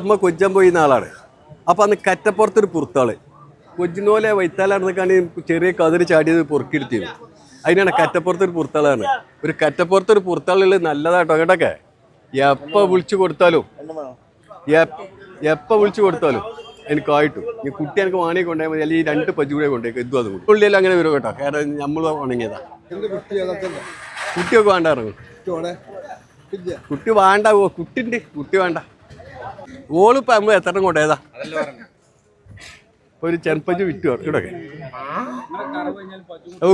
അമ്മ കൊഞ്ചം പോയിന്ന ആളാണ് അപ്പോൾ അന്ന് കറ്റപ്പുറത്തൊരു പുറത്താൾ. കൊച്ചിനോലെ വൈത്താലാണെന്നൊക്കെയാണ് ചെറിയ കതിര് ചാടിയത് പൊറുക്കിയെടുത്തിരുന്നു അതിനാണ് കറ്റപ്പുറത്തൊരു പുറത്താളാണ്. ഒരു കറ്റപ്പുറത്തൊരു പുറത്താളുള്ളത് നല്ലതാട്ടോ കേട്ടൊക്കെ? എപ്പോൾ വിളിച്ചു കൊടുത്താലും. എപ്പോൾ എപ്പ വിളിച്ചു കൊടുത്താലും എനിക്കായിട്ടു ഈ കുട്ടി എനിക്ക് വാണി കൊണ്ടുപോയാൽ മതി. അല്ലെങ്കിൽ ഈ രണ്ട് കൂടെ കൊണ്ടുപോയി ഇതും അതും കൂടി. പുള്ളിയിൽ അങ്ങനെ വരും കേട്ടോ. കാരണം നമ്മൾ ഉണങ്ങിയതാ. കുട്ടിയൊക്കെ വേണ്ട ഇറങ്ങും. കുട്ടി വേണ്ട ഓ കുട്ടിണ്ട് കുട്ടി വേണ്ട. ഓളിപ്പോ നമ്മൾ എത്ര എണ്ണം കൊണ്ടുപോയതാ ഒരു ചെറുപ്പഞ്ച് വിറ്റു ഇവിടെ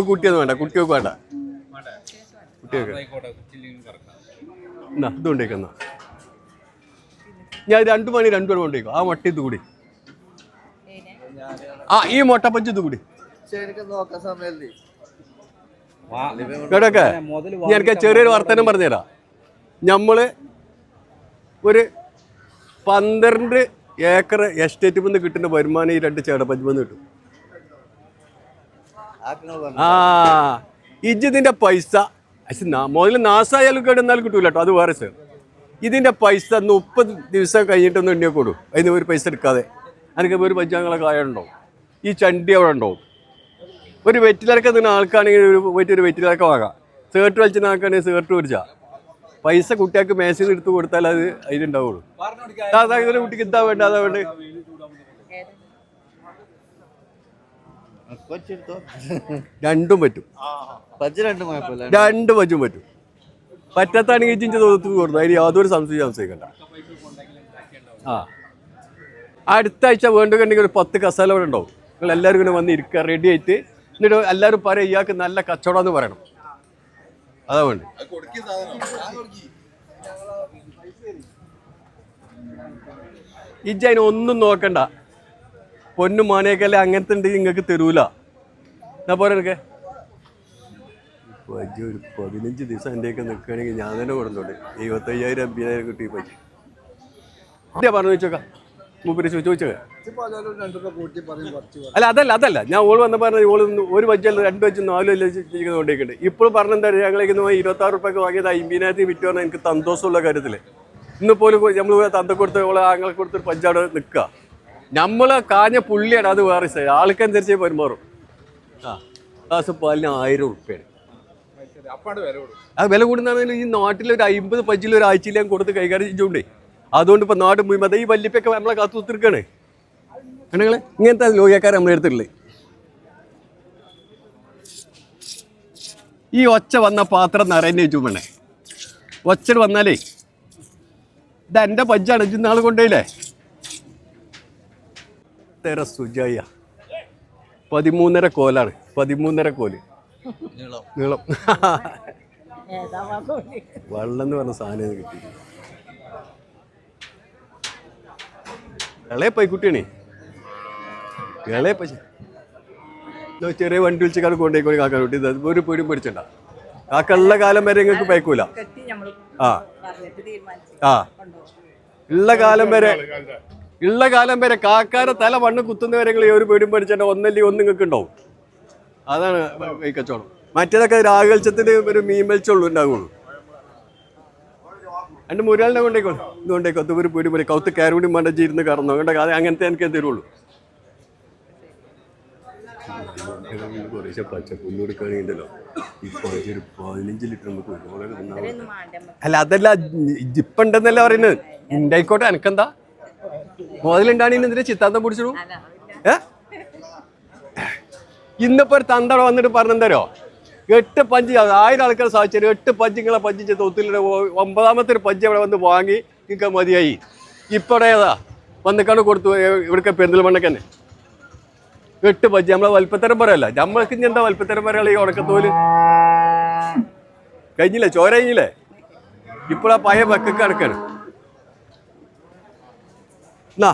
കുട്ടിയൊന്നും വേണ്ട കുട്ടിയൊക്കെ വേണ്ട. കുട്ടിയൊക്കെ. എന്നാ ഇത് കൊണ്ടേക്കുന്ന ഞാൻ രണ്ടു മണി രണ്ടു മണി കൊണ്ടേക്കും. ആ മുട്ട ഇത് കൂടി. ആ ഈ മുട്ടപ്പഞ്ച് ഇത് കൂടി. കേട്ടൊക്കെ? ഞാൻ ചെറിയൊരു വർത്തനം പറഞ്ഞുതരാം. നമ്മൾ ഒരു പന്ത്രണ്ട് ഏക്കർ എസ്റ്റേറ്റ് നിന്ന് കിട്ടുന്ന വരുമാനം ഈ രണ്ട് ചേടപ്പഞ്ച് വന്ന് കിട്ടും. ആ ഇജിതിന്റെ പൈസ മുതൽ നാസായാലും കേടുന്നാലും കിട്ടൂല കേട്ടോ അത് വേറെ സാർ ഇതിന്റെ പൈസ മുപ്പത് ദിവസം കഴിഞ്ഞിട്ടൊന്നും എണ്ണിയെ കൊടുക്കും അതിന് ഒരു പൈസ എടുക്കാതെ. അതിനൊക്കെ ഒരു പഞ്ചാങ്ങളെ കായ ഉണ്ടാവും ഈ ചണ്ടി അവിടെ ഉണ്ടാവും ഒരു വെറ്റിലൊക്കെ നിന്ന് ആൾക്കാണെങ്കിൽ ഒരു പോയിട്ട് ഒരു വെറ്റിലൊക്കെ വാങ്ങാം. സേർട്ട് വലിച്ചിന് ആൾക്കാണെങ്കിൽ സേർട്ട് മേടിച്ചാ. പൈസ കുട്ടികൾക്ക് മേശയിൽ എടുത്തു കൊടുത്താൽ അത് അതിലുണ്ടാവുള്ളൂ. അതാ കുട്ടിക്ക് ഇതാ വേണ്ട അതാ വേണ്ട. രണ്ടും പറ്റും. രണ്ടും പറ്റും പറ്റും. പറ്റത്താണെങ്കിൽ ചിഞ്ച തോത്തു കൊടുത്തു അതിന് യാതൊരു സംശയം സംശയിക്കണ്ട. ആ. അടുത്ത ആഴ്ച വേണ്ടുകണ്ടെങ്കിൽ ഒരു പത്ത് കസാല അവിടെ ഉണ്ടാവും. നിങ്ങൾ എല്ലാവരും ഇങ്ങനെ വന്ന് ഇരിക്കുക റെഡി ആയിട്ട്. എന്നിട്ട് എല്ലാവരും പറയാം ഇയാൾക്ക് നല്ല കച്ചവടം എന്ന് പറയണം. അതാ വേണ്ടി? ഇജ്ജ അതിന് ഒന്നും നോക്കണ്ട. പൊന്നും മാനേക്കല്ലേ അങ്ങനത്തെ ഉണ്ടെങ്കിൽ നിങ്ങൾക്ക് തരൂല. എന്നാ പോരെ എനിക്ക് പജ്ജ ഒരു പതിനഞ്ച് ദിവസം എന്റെയൊക്കെ നിൽക്കുകയാണെങ്കിൽ ഞാൻ തന്നെ കൊടുത്തോട്ടെ എഴുപത്തയ്യായിരം അമ്പതിനായിരം കിട്ടി പജ്ജ എന്താ പറഞ്ഞു ചോദിച്ചോക്കാം മൂപ്പര് ചോദിച്ചു ചോദിച്ചോക്കെ രണ്ടു പറയും കുറച്ച് പറയും. അല്ല അതല്ല അതല്ല. ഞാൻ ഓൾ വന്ന് പറഞ്ഞത് ഓൾ ഒരു വജ്ജല്ല രണ്ട് വജ്ജും നാലും അല്ല കൊണ്ടേക്കുന്നുണ്ട് ഇപ്പോൾ പറഞ്ഞെന്താ ഞങ്ങളേക്ക് ഇരുപത്തി ആറ് റുപ്യൊക്കെ വാങ്ങിയത് അമ്പതിനായിരത്തി വിറ്റ് പറഞ്ഞാൽ എനിക്ക് സന്തോഷമുള്ള കാര്യത്തിൽ ഇന്ന് പോലും നമ്മൾ തന്ത കൊടുത്ത് ഓളെ ആങ്ങളെ കൊടുത്തൊരു പഞ്ചാട് നിൽക്കുക നമ്മളെ കാഞ്ഞ പുള്ളിയാണ് അത് വേറെ സൈഡ് ആൾക്കനുസരിച്ച് പെരുമാറും. ആ പാലിന് ആയിരം ഉറുപ്പ്യാണ്. അത് വില കൂടുന്നതാണെങ്കിൽ ഈ നാട്ടിൽ ഒരു അമ്പത് പഞ്ചിൽ ഒരു ആഴ്ചയിൽ ഞാൻ കൊടുത്ത് കൈകാര്യം ചെയ്തുകൊണ്ടേ അതുകൊണ്ട് ഇപ്പൊ നാട് മുഴുവൻ അതേ ഈ വല്യപ്പൊക്കെ നമ്മളെ കാത്തു തീർക്കാണ് കണ്ടങ്ങളെ? ഇങ്ങനത്തെ ലോകിയക്കാരെ നമ്മളെ എടുത്തിട്ടുള്ളത് ഈ ഒച്ച വന്ന പാത്രം നിറയെ ചോദിച്ചു വേണേ ഒച്ച വന്നാലേ ഇത് എന്റെ പജ്ജാണ് ഇജ്ജ് നാൾ കൊണ്ടുപോയില്ലേ തെര സുജയ. പതിമൂന്നര കോലാണ് പതിമൂന്നര കോൽ. നീളം. വെള്ളം എന്ന് പറഞ്ഞ സാധനം കിട്ടി ഇളയ പൈക്കുട്ടിയാണേ. ഇളയ ചെറിയ വണ്ടി വിളിച്ച് കൊണ്ടുപോയി കാക്ക കുട്ടി ഒരു പേടിയും പിടിച്ചണ്ട. കാക്ക ഉള്ള കാലം വരെ നിങ്ങൾക്ക് പൈക്കൂല. ആ. ആ. ഉള്ള കാലം വരെ ഉള്ള കാലം വരെ കാക്കാരെ തല മണ്ണ് വരെ ഒരു പേടിയും പേടിച്ചേണ്ട. ഒന്നല്ലി ഒന്ന് നിങ്ങൾക്ക് ഉണ്ടാവും അതാണ് ഈ കച്ചവടം. മറ്റേതൊക്കെ രാഗൽച്ചത്തിന് ഒരു മീൻ മീൻമൽച്ചുള്ളൂ ഉണ്ടാവുള്ളൂ. എന്റെ മുരാളിനെ കൊണ്ടേക്കോ ഇത് കൊണ്ടേക്കോ അത് ഒരു പേടി പോലെ കൗത്ത് കയറുകൂടി മണ്ടച്ച് ഇരുന്ന് കറന്നു. അതുകൊണ്ട് അത് അങ്ങനത്തെ എനിക്ക് തരുള്ളൂ കുറേശ്ശെ ലിറ്റർ അല്ല അതല്ല ജിപ്പുണ്ടെന്നല്ല പറയുന്നത്? ഉണ്ടായിക്കോട്ടെ എനക്കെന്താ മുതലുണ്ടാണെങ്കിൽ എന്തിനാ ചിത്താന്തം പിടിച്ചിടൂ ഏ? ഇന്നിപ്പോ ഒരു തന്തട വന്നിട്ട് പറഞ്ഞെന്തരോ എട്ട് പഞ്ച് ആയിരം ആൾക്കാർ സാധിച്ചു എട്ട് പഞ്ചിങ്ങളെ പഞ്ചിച്ച് തൊത്തിലൊരു തൊത്തിലെ ഒമ്പതാമത്തെ ഒരു പഞ്ച് അവിടെ വന്ന് വാങ്ങി നിങ്ങൾക്ക് മതിയായി. ഇപ്പടെ ഏതാ? വന്നിക്കാണ് കൊടുത്തു. ഇവിടുത്തെ പെരിന്തൽമണ്ണക്ക് തന്നെ എട്ട് ബജ്ജി നമ്മളെ വലിപ്പത്തരം പറയല്ല. നമ്മൾക്ക് എന്താ വലിപ്പത്തരം പറയാ ഈ ഉടക്കത്തോൽ കഴിഞ്ഞില്ലേ? ചോര കഴിഞ്ഞില്ലേ? ഇപ്പോഴാ പഴയ വെക്കൊക്കെ അടക്കാണ് എന്നാ